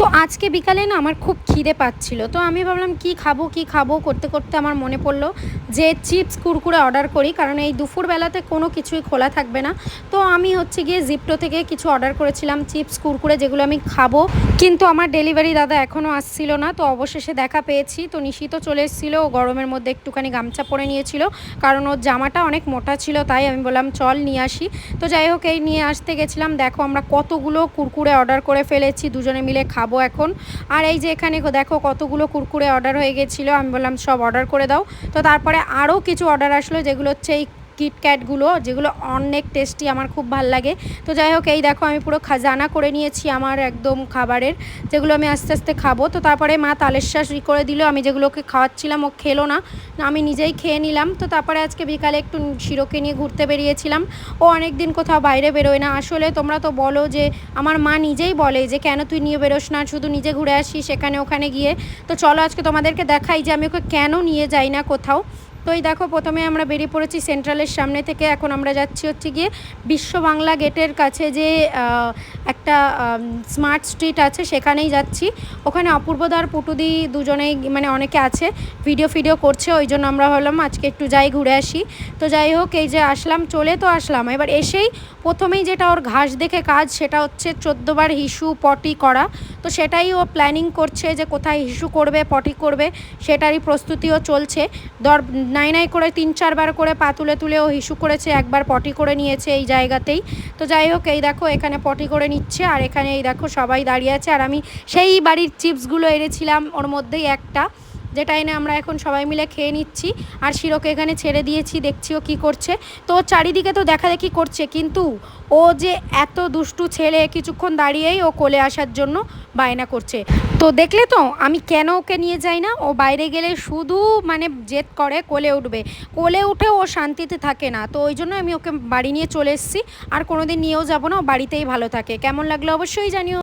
তো আজকে বিকালে না আমার খুব খিদে পাচ্ছিল। তো আমি ভাবলাম কি খাব কি খাব, করতে করতে আমার মনে পড়ল যে চিপস, কুরকুরে অর্ডার করি, কারণ এই দুপুরবেলাতে কোনো কিছুই খোলা থাকবে না। তো আমি হচ্ছে গিয়ে জিপটো থেকে কিছু অর্ডার করেছিলাম, চিপস, কুরকুরে যেগুলো আমি খাব। কিন্তু আমার ডেলিভারি দাদা এখনও আসছিল না, তো অবশেষে দেখা পেয়েছি। তো নিশিত চলে এসেছিল, ও গরমের মধ্যে একটুখানি গামছা পরে নিয়েছিল, কারণ ওর জামাটা অনেক মোটা ছিল, তাই আমি বললাম, চল নিয়ে আসি। তো যাই হোক, এই নিয়ে আসতে গেছিলাম। দেখো আমরা কতগুলো কুরকুরে অর্ডার করে ফেলেছি, দুজনে মিলে খাব। এখন। আর এই যে এখানে দেখো কতগুলো কুরকুরে অর্ডার হয়ে গেছিল। আমি বললাম, সব অর্ডার করে দাও। তো তারপরে আরও কিছু অর্ডার আসলো, যেগুলো হচ্ছে এই কিটক্যাটগুলো যেগুলো অনেক টেস্টি আমার খুব ভালো লাগে। তো যাই হোক, এই দেখো, আমি পুরো খাজানা করে নিয়েছি আমার একদম খাবারের, যেগুলো আমি আস্তে আস্তে খাব। তো তারপরে মা তালের ই করে দিল, আমি যেগুলোকে খাওয়াচ্ছিলাম, ও খেলো না। আমি নিজেই খেয়ে নিলাম। তো তারপরে আজকে বিকালে একটু শিরোকে নিয়ে ঘুরতে বেরিয়েছিলাম। ও অনেক দিন কোথাও বাইরে বেরোয় না। আসলে তোমরা তো বলো যে, আমার মা নিজেই বলে যে, কেন তুই নিয়ে বেরোস না? শুধু নিজে ঘুরে আসিস সেখানে ওখানে গিয়ে। তো চলো আজকে তোমাদেরকে দেখাই যে, আমি ওকে কেন নিয়ে যাই না কোথাও। তো এই দেখো, প্রথমে আমরা বেরিয়ে পড়েছি সেন্ট্রালের সামনে থেকে। এখন আমরা যাচ্ছি হচ্ছে গিয়ে বিশ্ব বাংলা গেটের কাছে যে একটা স্মার্ট স্ট্রিট আছে, সেখানেই যাচ্ছি। ওখানে অপূর্বদার পুটুদি দুজনেই মানে অনেকে আছে, ভিডিও ফিডিও করছে, ওই জন্য আমরা হলাম আজকে একটু যাই ঘুরে আসি। তো যাই হোক, এই যে আসলাম, চলে তো আসলাম। এবার এসেই প্রথমেই যেটা ওর ঘাস দেখে কাজ, সেটা হচ্ছে চোদ্দোবার হিসু পটি করা। তো সেটাই ও প্ল্যানিং করছে যে কোথায় হিসু করবে, পটি করবে, সেটারই প্রস্তুতিও চলছে। দর নাই নাই করে তিন চারবার করে পা তুলে তুলে ও হিসু করেছে, একবার পটি করে নিয়েছে এই জায়গাতেই। তো যাই হোক, এই দেখো এখানে পটি করে নিচ্ছে আর এখানে এই দেখো সবাই দাঁড়িয়ে আছে। আর আমি সেই বাড়ির চিপসগুলো এনেছিলাম, ওর মধ্যেই একটা। যেটা এনে আমরা এখন সবাই মিলে খেয়ে নিচ্ছি। আর শিরোকে এখানে ছেড়ে দিয়েছি, দেখছি ও কী করছে। তো চারিদিকে তো দেখা দেখি করছে, কিন্তু ও যে এত দুষ্টু ছেলে কিছুক্ষণ দাঁড়িয়েই ও কোলে আসার জন্য বায়না করছে। তো দেখলে তো, আমি কেন ওকে নিয়ে যাই না? ও বাইরে গেলে শুধু মানে জেদ করে কোলে উঠবে। কোলে উঠে ও শান্তিতে থাকে না। তো ওই জন্য আমি ওকে বাড়ি নিয়ে চলে এসেছি। আর কোনো দিন নিয়েও যাব না, ও বাড়িতেই ভালো থাকে। কেমন লাগল অবশ্যই জানিও।